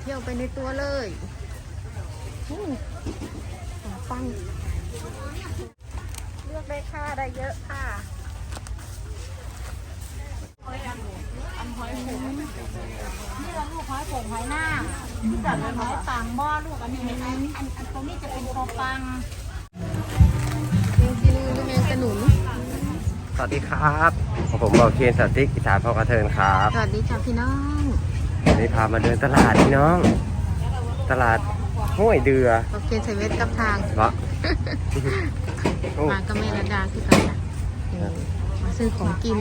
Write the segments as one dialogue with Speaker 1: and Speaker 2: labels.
Speaker 1: เที่ยวไปในตัวเลยอู้ขนมปัง เลือกได้ค่ะ ได้เยอะค่ะ
Speaker 2: นี่เราลูกหอยโป่งหอยหน้าที่จัดเป็นหอยปังหม้อลูกอันนี้อันอันอันตรงนี้จะเป็นคอปัง
Speaker 1: เมงจีนูหรือเมงกระหนุน
Speaker 3: สวัสดีครับ ผมบอกเคียนสติกอีสานพอกระเทินครับ
Speaker 1: สวัสดีจ้าพี่น้อง
Speaker 3: วันนี้พามาเดินตลาดพี่น้อง ตลาดห้วยเดือ
Speaker 1: โอเคใส่เวทกับทาง
Speaker 3: วะโอ้
Speaker 1: มากับแม่ระดาคือกันนะเออมาซื้อของกิน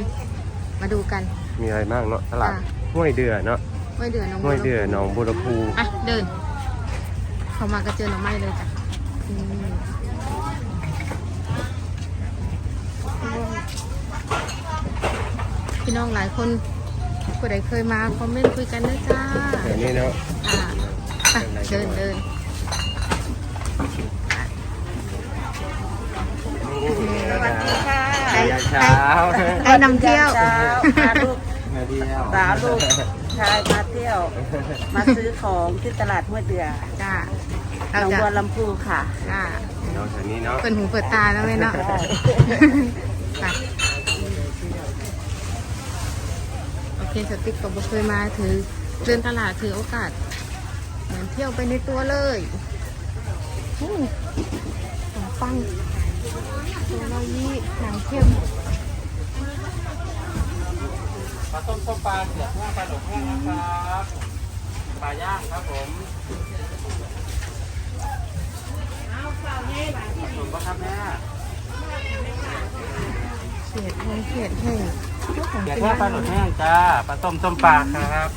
Speaker 1: มาดูกัน
Speaker 3: มีอะไรบ้างเนาะตลาด
Speaker 1: จ้ะ
Speaker 3: ห้วยเดือเนาะ
Speaker 1: ห้วยเดือน้อง
Speaker 3: ห้วยเดือหนองบัวลำพู
Speaker 1: อะเดิน เข้ามาก็เจอหน่อไม้เลยจ้ะอืมพี่น้องหลายคน ผู้ใดเคยมาคอมเมนต์คุยกันด้วยจ้า
Speaker 3: เดี๋ยวนี้เนาะ
Speaker 1: อ่าไปเดินเดิน
Speaker 3: สวัสดีค่ะ
Speaker 1: ไป
Speaker 3: เช้า
Speaker 1: ไปนำเที่ยว
Speaker 4: เช้าพาลูก
Speaker 3: มาเดียว
Speaker 4: สาวลูกชายมาเที่ยว มาซื้อของที่ตลาดห้วยเดือ
Speaker 1: จ้า
Speaker 4: หน
Speaker 1: เรา
Speaker 4: อง
Speaker 1: จะ
Speaker 4: บัวลำพูค่ะ
Speaker 1: จ้า
Speaker 3: เนาะแถวนี้เนาะ
Speaker 1: เปิดหูเปิดตาแล้วไหมเนาะ ไปโอเคสติ๊กก็บ่เคยมาถือเดินตลาดถือโอกาส เหมือนเที่ยวไปในตัวเลยอู้ขนมปังตัวเรายี่หนังเข้ม
Speaker 5: ปลาต้มต้มปลาเสือกแห้งปลาหลกแห้งนะครับปลาย่างครับผมส่วนปะครับแม่
Speaker 1: เขียดแห้งเขียดแห้ง
Speaker 5: เสือก
Speaker 1: กิน
Speaker 5: แห้งปลา
Speaker 1: บ้าน
Speaker 5: หล
Speaker 1: เรา
Speaker 5: กแห้งจ้าปลาต้มต้มปลาครับ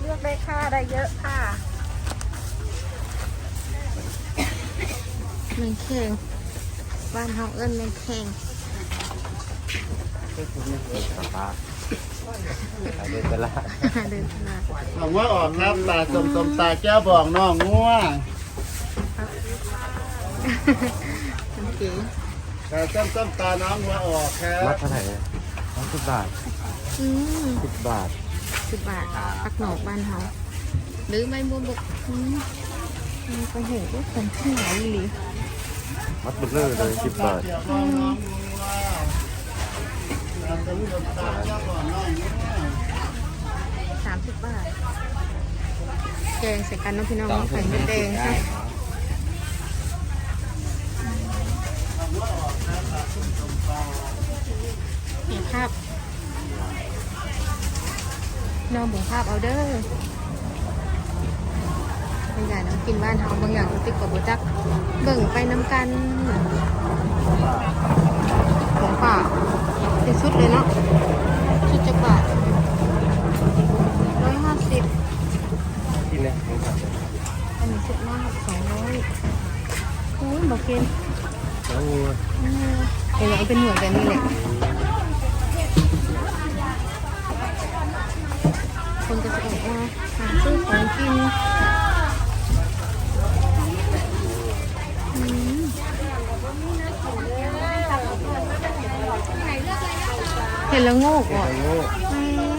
Speaker 1: เลือกได้ค่ะได้เยอะค่ะแมงแข็งบ้านเฮาเอิ้นแมงแข็ง
Speaker 3: ปลาปลา เดินตลาด
Speaker 1: เดินตลาด
Speaker 6: หลวงว่าออกครับตาสมสมตาแก้วบอกน้องง่วง
Speaker 1: โอเค
Speaker 6: ตาส้มส้มตาน้องหัวออกครั
Speaker 3: มั
Speaker 6: บ
Speaker 3: ดเท่าไหร่เนี่ยสิบบาท
Speaker 1: อืม
Speaker 3: สิบบาท
Speaker 1: สิบบาทปักหนอกบ้านเฮาหรือไม่บัวบกอืมมันก็เห็นว่าของที่ไหนอีหลี
Speaker 3: มัดเบลเลอร์เลยสิบบาท
Speaker 6: เดี๋ยวบอกน้องง่วงตา สา
Speaker 1: มสิบบาท แกงใส่กันเน้องพี่น้องเนาะไข่มดแดงใช่เห็นภาพน้องบุงภาพเอาเด้อบางอย่างน้ำกินบ้านเฮาบางอย่างติดกับโบจัก เบิ่งไปน้ำกันขอ งป่าเป็นชุดเลยเนาะชุดจักบาทร้อยห้าสิบ
Speaker 3: กินเนี่ย
Speaker 1: อันนี้ชุดมากสองร้อยโอ้ยบอกเกณฑ์
Speaker 3: น้องงู
Speaker 1: เออเออเอาเป็นหน่วยแบบนี้แหละคนจะออกมาหาซื้อของกินอืม เห็นแล้วโงกอะ
Speaker 3: น้องงู
Speaker 1: อืม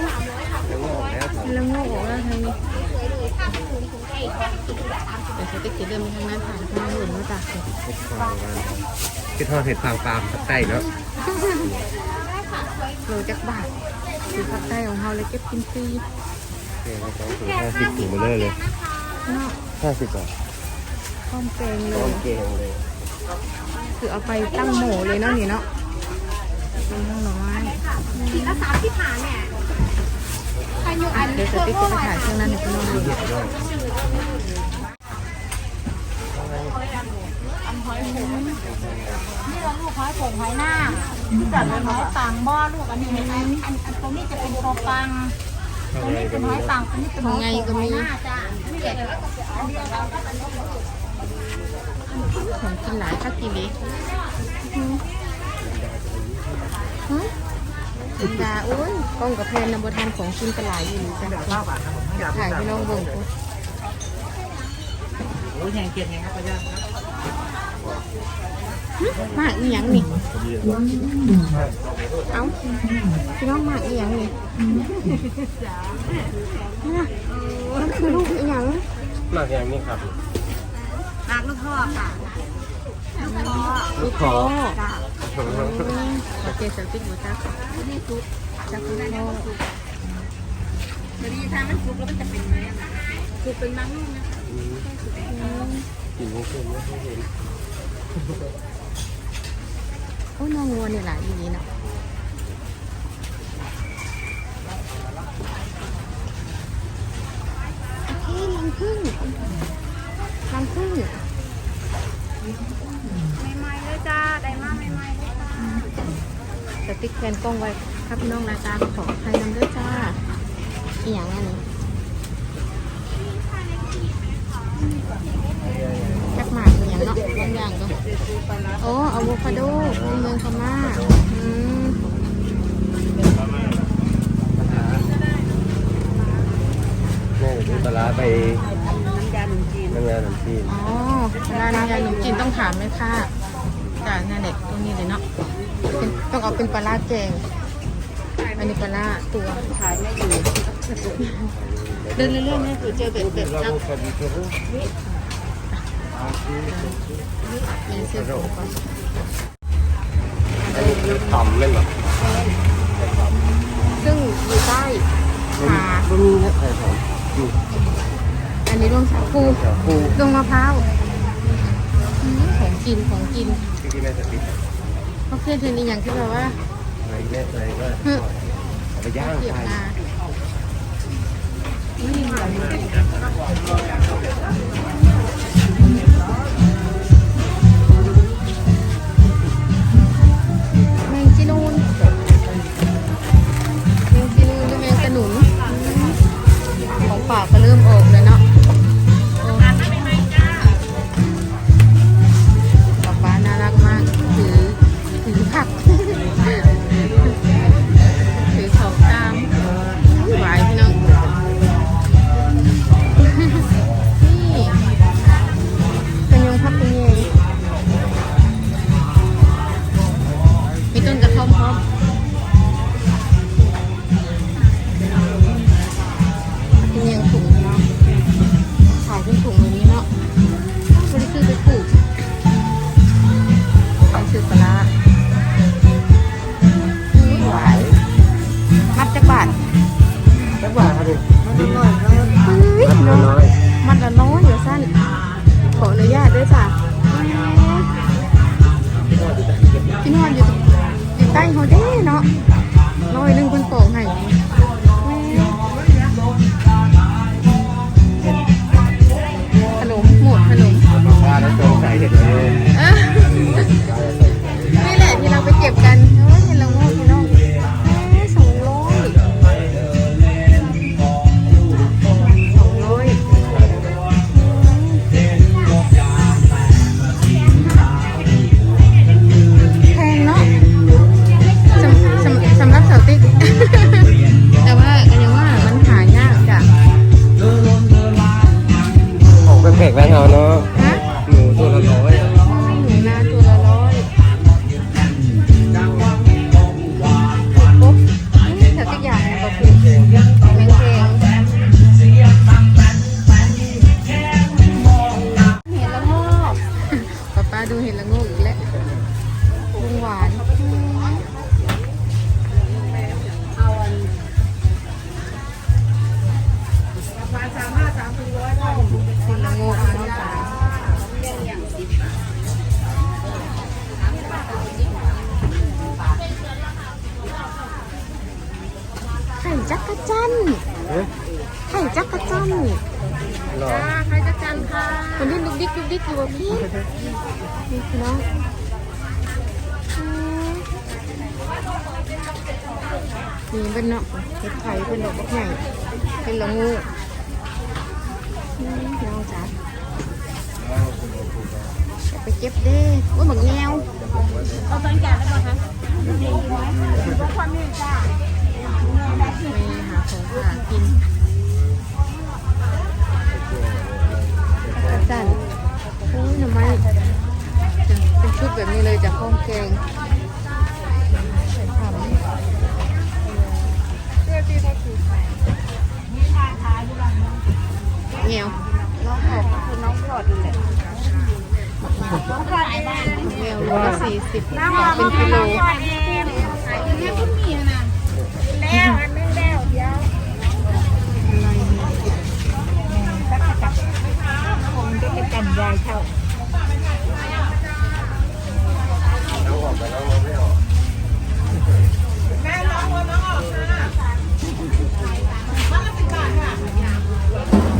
Speaker 3: น้องงูออกแล้ว
Speaker 1: เห็นแล้วโงกออกแล้วทางนี้เดี๋ยวสติ๊กจะเดินไปทางนั้นถ่ายข้างหนุนมาจาก
Speaker 3: คือทอดเห็ดฟางปลามใต้เนาะ
Speaker 1: โลจักบาทคือผักใต้ของเราเลยเก็บกินฟรี
Speaker 3: เดี๋ยวเราต้องถึงห้าสิบถุงเบลเลอร์เลย
Speaker 1: เนาะ
Speaker 3: ห้าสิบบาท
Speaker 1: ข้อมแกงเล
Speaker 3: ต้อยมเกงเลย
Speaker 1: คือเอาไปตั้งหมูเลยเนาะนี่เนาะเป็นทั้งหน่อไม้
Speaker 2: สีละสามที่ผ่านเนี่ยใครอยู่อัน
Speaker 1: เดี๋ยวสติ๊กจะไปถ่ายเครื่องนั้นให้พี่น้องดู
Speaker 2: นี่เราลูกหอยโป่งหอยหน้าที่จัดเป็นหอยปังหม้อลูกอันนี้อันอันอันตรงนี้จะเป็นคอปังตรงนี้เป็นหอยปังตรงนี้เป็นหอยโป่งหอยหน้าจ้านี่เด็ด
Speaker 1: ของกินหลายคักกี่วิหื มหืมกินดาโอ้ยกล้องกับเพลนนำบทานของกินกระหลายอยู่นี่จ้ะถ่ายพี่น้องเบิ่งโอ้ย
Speaker 5: โอ้ยแห้งเกลียดไงครับปลาย่างครับ
Speaker 1: หึหมากอีหยังนี่ เอ้าพี่น้องหมากอีหยังนี่น่ะมันคือลูกอีหยัง
Speaker 3: มากอย่างนี้ครับ
Speaker 2: หากลูกพ่อค่ะ
Speaker 3: ลูกคอ
Speaker 1: โอเคสติ๊กบูจักนี่ซุปจักลูกพ่อ
Speaker 2: พอดีถ้ามันสุกแล้วมันจะเป็นไงอะสุกเป็นบางลูกนะ
Speaker 3: กินไม่เป็นไม่ค่อยเห็น
Speaker 1: โอ้นองวัวเนี่ยหลายอย่างนี้เนาะโอเครังพึ่งรังพึ่ง
Speaker 2: ใหม่ๆเลยจ้า ได้มากใหม่ๆเลยจ้า
Speaker 1: ส ติ๊กแฟนกล้องไว้ครับพี่น้องรายการขอใครนำด้วยจ้าอีหยังอันนี้จักหมากอีหยังเนาะบางอย่างก็โอ้อะโวคาโดเมืองพม่าอืม
Speaker 3: แม่จะซื้อปลาร้าไป
Speaker 4: น้ำยาหนึ่งจีน
Speaker 3: น้ำยาขนมจีน
Speaker 1: อ๋อร้านน้ำยาขนมจีนต้องถามเลยค่ะจากนั่นแหละตรงนี้เลยเนาะเป็น ต้องเอาเป็นปลาร้าแกง อันนี้ปลาร้าตัว
Speaker 4: ขายไม่อยู่
Speaker 1: เดินเรื่อยๆนี่ยคือเจอเป็ดเป็ดนะมีเสื้อผมก่อน
Speaker 3: อันนี้คือต่อมเล่นแบบ
Speaker 1: ซึ่งอยู่ใต้ขา
Speaker 3: มันมีเนื้อไข่หอมอยู่
Speaker 1: อันนี้รวงสาคู
Speaker 3: แถว
Speaker 1: งมะพร้าวของกินของกิน
Speaker 3: ที่ที่แม่จะติ
Speaker 1: เพราะเพื่อนเธอนี่อย่างที่แบบว่า
Speaker 3: อะไรแม่อะไรก็เอาไปย่าง
Speaker 1: เกี่ยว
Speaker 3: ไฟ
Speaker 1: นาแมงจีนูนแมงจีนูนหรือแมงกระหนุนของป่ากก็เริ่ม
Speaker 3: ออ
Speaker 1: กแล้วเนาะ กรจันทร์
Speaker 3: หรอ
Speaker 1: ไข่จักรจันทร์ค่ะคนที่ลุกดิ๊กลุกดิ๊กอยู่กับพี่นี่คือน้องอืมนี่เป็นเนาะเห็ดไข่เป็นดอกบักใหญ่เป็นละงูอืมน้องจ๋าอย่าไปเก็บเด้ว่าบักแงว
Speaker 2: เอาตอนแก่ได้ป่ะคะว่าความนี่จ้า
Speaker 1: ไปหาของหากินจั กรจันโอ้ยหน่อไม้จังชุดแบบนี้เลยจากข้องแกงใส่ผักเงี้ยว
Speaker 4: น้องขอดคือน้องขอดเลย
Speaker 1: เงี้ยวโลละสี่สิบเป็นกิโล
Speaker 2: แล้วอันนึงแล้วเดี๋ยวค งจะเป็นกันยายเท่า
Speaker 3: เองออกไปแล้วเอา
Speaker 1: ทค่ะ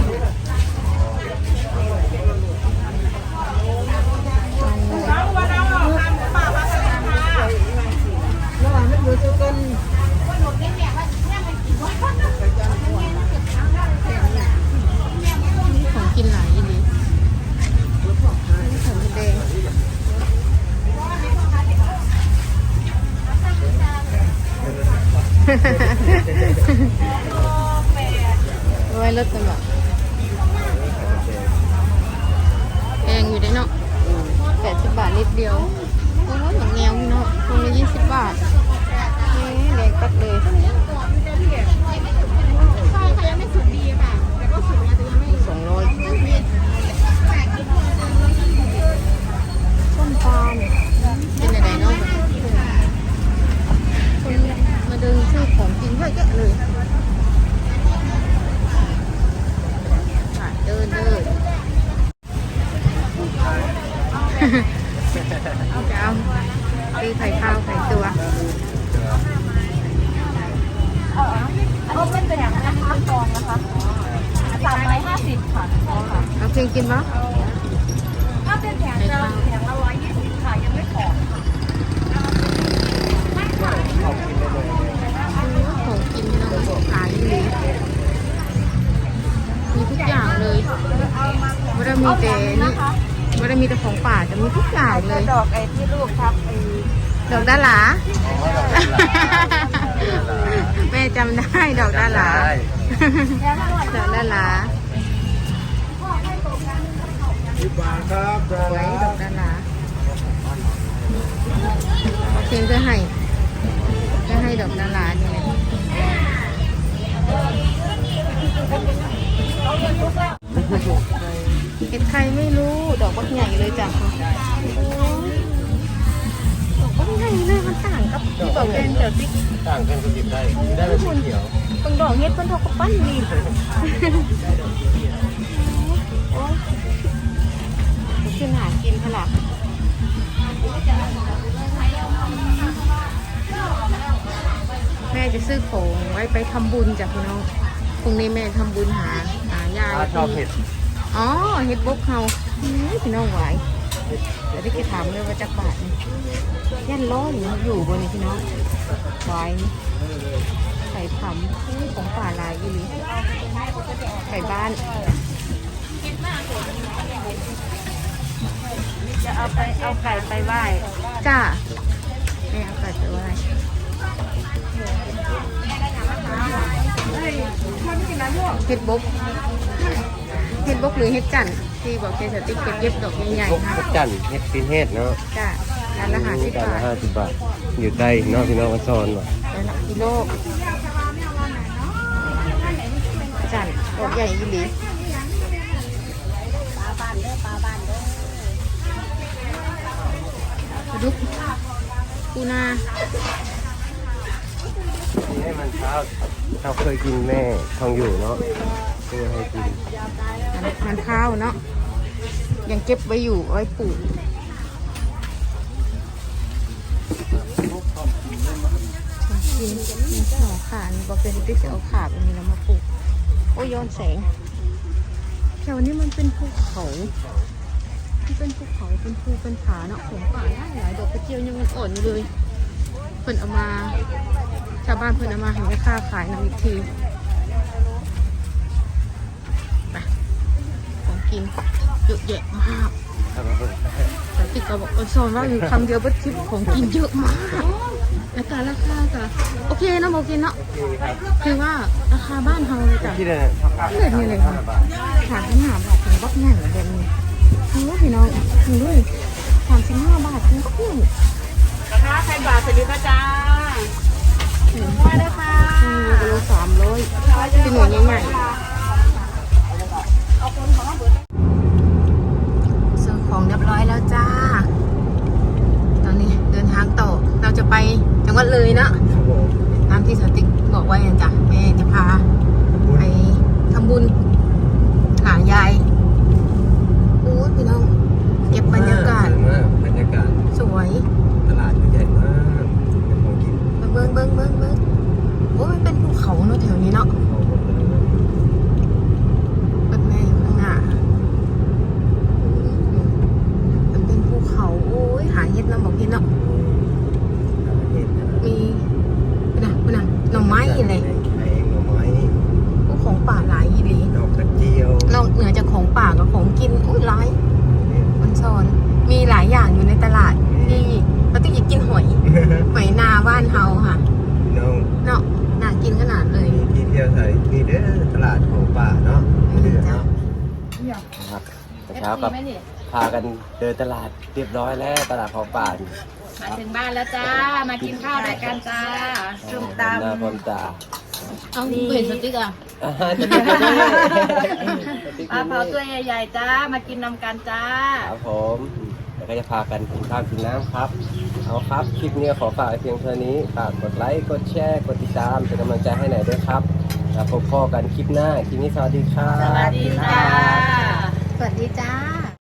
Speaker 1: อย่างเลยดอ
Speaker 2: กไอ้
Speaker 1: ที่ลูก
Speaker 4: ทำไอ้
Speaker 1: ดอกดาหลา แม่จำได้ดอกดาหลา ดอกดาหลา
Speaker 6: สิบบาทครับดา
Speaker 1: ไว้
Speaker 6: รา
Speaker 1: ดอกดาหลาเอาเพียงเพื่อให้เพื่อให้ดอกดาหลาเนี่ยเห็ดใครไม่รู้ดอกบักใหญ่เลยจ้ะโอ้ย ดอกบักใหญ่เลยมันต่างกับที่บอกเป็นเดี๋ยวติ๊ก
Speaker 3: ต่างกันก็หยิบได้ได้เป็นสีเขียว
Speaker 1: ตรงดอกเฮ็ดเพิ่นทอกกับปั้นดีโอ้ขึ้นหากินพะล่ะแม่จะซื้อของไว้ไปทำบุญจ้ะพี่น้องพรุ่งนี้แม่ทำบุญหาหายาย
Speaker 3: ชอบเห็ด
Speaker 1: อ๋อเฮ็ดบกเฮาพี่น้องไหว เดี๋ยวได้ไปถามเลยว่าจักบาทนี่ยันร้อยอยู่อยู่บนนี้พี่น้องไหวนี่ไข่ผำอุ้ยของป่าลายอีหลีไข่บ้าน
Speaker 4: จะเอาไปเอาไก่ไปไหว้
Speaker 1: จ้าแม่เอาไก่ไปไหว้เห็ดบก เห็ดบกหรือเห็ดจันทร์ที่บอกเคสติ๊กเก็บเย็บดอกใหญ่
Speaker 3: พวก
Speaker 1: ๆนะ
Speaker 3: พวกจันทร์เห็ดปีนเห็ดเนาะ
Speaker 1: จ้าร้านละหาสิบ
Speaker 3: จาน
Speaker 1: บา
Speaker 3: ละ
Speaker 1: ท
Speaker 3: ห้าสิบบาท อยู่ใต้เนาะพี่น้องมาซอนว่ะ
Speaker 1: แล้วละกิโลจันทร์ดอกใหญ่อีหลีปลาดุกปูนา
Speaker 3: นี่ให้มันเช้าเราเคยกินแม่ทองอยู่เนาะ ตัวให้กิน
Speaker 1: ทานข้าวเนาะยังเก็บไว้อยู่ไว้ปลูกกินมีหน่อขานี่บอกเป็นที่จะเอาขาแบบนี้แล้วมาปลูก โอ้ย้อนแสงแถวนี้มันเป็นภูเขามันเป็นภูเขาเป็นภูเป็นผาเนาะของป่าได้หลายดอกกระเจียวยังอ่อนอยู่เลยเพิ่นเอามา ชาวบ้านเพิ่นเอามาให้แม่ค้าขายนำอีกที ของกินเยอะแยะมาก
Speaker 3: ครับผม
Speaker 1: แต่ติดก็บอกเออโซนว่าอยู่คำเดียวบัดคลิปของกินเยอะมากแล้วการราคาก็โอเคเนาะโอเคเนาะคือว่าราคาบ้านเราเลยจ้ะ
Speaker 3: ที่เดินผักกาด
Speaker 1: เลือดนี่เลยค่ะขาขนาดแบบของบักใหญ่แบบนี้โอ้พี่น้องดูด้วยขสามสิบห้าบาทคุณคู่
Speaker 4: ราคาใครบาทสลิดนะจ้า
Speaker 2: ว่าได้ค่ะ
Speaker 1: อืมกิโลสามร้อยเป็นหน่วยใหญ่ๆซื้อของเรียบร้อยแล้วจ้า ตอนนี้เดินทางต่อ เราจะไปจังหวัดเลยเนาะ
Speaker 3: ครับผม
Speaker 1: ตามที่สติ๊กบอกไว้นะจ้ะแม่จะพาไปทำบุญหายายโอ้ยพี่น้อง เก็บบรรยากาศ
Speaker 3: สวยมากบรรยากาศ
Speaker 1: สวย
Speaker 3: ตลาดก็ใหญ่มากเป็นของกิน
Speaker 1: เบิ้งเบิ้งเบิ้งเบิ้งโอ้ยมันเป็นภูเขาเนาะแถวนี้เนาะ
Speaker 3: ของหมดเลย
Speaker 1: เปิดแม่อยู่ข้างหน้าอืมมันเป็นภูเขา โอ้ย หาเห็ดเนาะบอกพี่เนาะ
Speaker 3: เห็ดนะ
Speaker 1: มีเป็นอะเป็นอะหน่อไม้อะไร
Speaker 3: แพงหน่อไม้
Speaker 1: พวกของป่าหลายอีหลี
Speaker 3: ดอกกระเจียวน
Speaker 1: อกเหนือจากของป่ากับของกิน อุ้ยหลาย มันซอน มีหลายอย่างอยู่ในตลาดที่เราต้องอยากกินหอย หอยนาบ้านเฮาค่ะ
Speaker 3: พี่น้อง
Speaker 1: เนาะน่ากินขนาดเลย
Speaker 3: มีที่เที่ยวไทยมีเด้อตลาดของป่าเนาะเดือเนาะ ครับแต่เช้ากับ พากันเดินตลาดเรียบร้อยแล้วตลาดของป่านี่
Speaker 2: มาถึงบ้านแล้วจ้า มากินข้าวด้วยกันจ้า
Speaker 4: ส้ม
Speaker 3: หน้า
Speaker 4: ตำ
Speaker 3: พร้อมตา
Speaker 1: เอาเห็นสติ๊กอะ
Speaker 3: อ่าจะกินก็ได้
Speaker 2: ปลาเผาตัวใหญ่ๆจ้า มากินนำกันจ้า
Speaker 3: ครับผมแล้วก็จะพากันกินข้าวกินน้ำครับ เอาครับคลิปนี้ขอฝากไว้เพียงเท่านี้ฝากกดไลค์ กดแชร์ กดติดตามเป็นกำลังใจให้หน่อยด้วยครับแล้วพบกันคลิปหน้าคลิปนี้สวัสดีครับ
Speaker 2: สวัสดีค่ะส
Speaker 1: สวัสดีจ้า